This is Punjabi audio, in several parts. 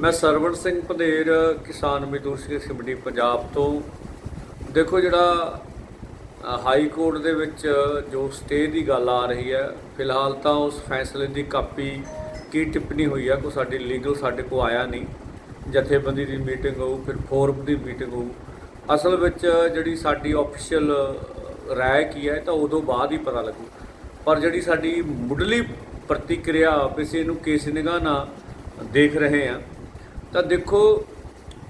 ਮੈਂ ਸਰਵਣ ਸਿੰਘ ਪੰਧੇਰ ਕਿਸਾਨ ਮਜ਼ਦੂਰ ਸੰਘਰਸ਼ ਕਮੇਟੀ ਪੰਜਾਬ ਤੋਂ। ਦੇਖੋ ਜਿਹੜਾ ਹਾਈ ਕੋਰਟ ਦੇ ਵਿੱਚ ਜੋ ਸਟੇ ਦੀ ਗੱਲ ਆ ਰਹੀ ਹੈ, ਫਿਲਹਾਲ ਤਾਂ ਉਸ ਫੈਸਲੇ ਦੀ ਕਾਪੀ ਕੀ ਟਿੱਪਣੀ ਹੋਈ ਹੈ ਕੋਈ ਸਾਡੀ ਲੀਗਲ ਸਾਡੇ ਕੋ ਆਇਆ ਨਹੀਂ। ਜਥੇਬੰਦੀ ਦੀ ਮੀਟਿੰਗ ਹੋਊ, ਫਿਰ ਫੋਰਮ ਦੀ ਮੀਟਿੰਗ ਹੋਊ। ਅਸਲ ਵਿੱਚ ਜਿਹੜੀ ਸਾਡੀ ਆਫੀਸ਼ੀਅਲ ਰਾਏ ਕੀ ਹੈ ਤਾਂ ਉਦੋਂ ਬਾਅਦ ਹੀ ਪਤਾ ਲੱਗੂ। ਪਰ ਜਿਹੜੀ ਸਾਡੀ ਮੁੱਢਲੀ ਪ੍ਰਤੀਕਿਰਿਆ ਕਿਸੇ ਨੂੰ ਕੇਸ ਨਿਗਾਹ ਨਾਲ ਦੇਖ ਰਹੇ ਆ ਤਾਂ ਦੇਖੋ,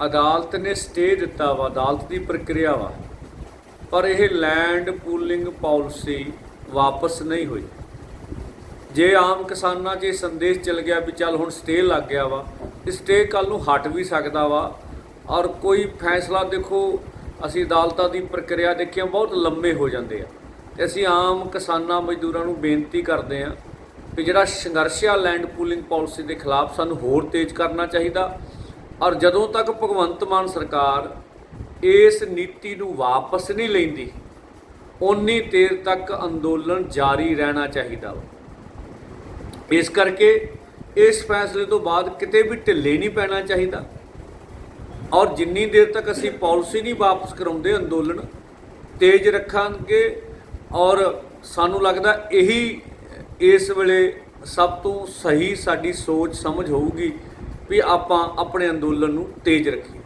ਅਦਾਲਤ ਨੇ ਸਟੇ ਦਿੱਤਾ ਵਾ, ਅਦਾਲਤ ਦੀ ਪ੍ਰਕਿਰਿਆ ਵਾ। ਪਰ ਇਹ ਲੈਂਡ ਪੂਲਿੰਗ ਪਾਲਿਸੀ ਵਾਪਸ ਨਹੀਂ ਹੋਈ। ਜੇ ਆਮ ਕਿਸਾਨਾਂ 'ਚ ਇਹ ਸੰਦੇਸ਼ ਚੱਲ ਗਿਆ ਵੀ ਚੱਲ ਹੁਣ ਸਟੇ ਲੱਗ ਗਿਆ ਵਾ ਸਟੇ ਕੱਲ ਨੂੰ ਹਟ ਵੀ ਸਕਦਾ ਵਾ। ਔਰ ਕੋਈ ਫੈਸਲਾ ਦੇਖੋ, ਅਸੀਂ ਅਦਾਲਤਾਂ ਦੀ ਪ੍ਰਕਿਰਿਆ ਦੇਖਿਆ ਬਹੁਤ ਲੰਮੇ ਹੋ ਜਾਂਦੇ ਆ। ਤੇ ਅਸੀਂ ਆਮ ਕਿਸਾਨਾਂ ਮਜ਼ਦੂਰਾਂ ਨੂੰ ਬੇਨਤੀ ਕਰਦੇ ਆ ਵੀ ਜਿਹੜਾ ਸੰਘਰਸ਼ਿਆ ਲੈਂਡ ਪੂਲਿੰਗ ਪਾਲਿਸੀ ਦੇ ਖਿਲਾਫ ਸਾਨੂੰ ਹੋਰ ਤੇਜ਼ ਕਰਨਾ ਚਾਹੀਦਾ। ਔਰ ਜਦੋਂ ਤੱਕ ਭਗਵੰਤ ਮਾਨ ਸਰਕਾਰ ਇਸ ਨੀਤੀ ਨੂੰ ਵਾਪਸ ਨਹੀਂ ਲੈਂਦੀ ਉਨੀ ਦੇਰ ਤੱਕ ਅੰਦੋਲਨ ਜਾਰੀ ਰਹਿਣਾ ਚਾਹੀਦਾ ਵਾ। ਇਸ ਕਰਕੇ ਇਸ ਫੈਸਲੇ ਤੋਂ ਬਾਅਦ ਕਿਤੇ ਵੀ ਢਿੱਲੇ ਨਹੀਂ ਪੈਣਾ ਚਾਹੀਦਾ। ਔਰ ਜਿੰਨੀ ਦੇਰ ਤੱਕ ਅਸੀਂ ਪਾਲਿਸੀ ਨਹੀਂ ਵਾਪਸ ਕਰਾਉਂਦੇ ਅੰਦੋਲਨ, ਤੇਜ਼ ਰੱਖਾਂਗੇ ਔਰ ਸਾਨੂੰ ਲੱਗਦਾ ਇਹੀ ਇਸ ਵੇਲੇ ਸਭ ਤੋਂ ਸਹੀ ਸਾਡੀ ਸੋਚ ਸਮਝ ਹੋਊਗੀ ਵੀ ਆਪਾਂ ਆਪਣੇ ਅੰਦੋਲਨ ਨੂੰ ਤੇਜ਼ ਰੱਖੀਏ।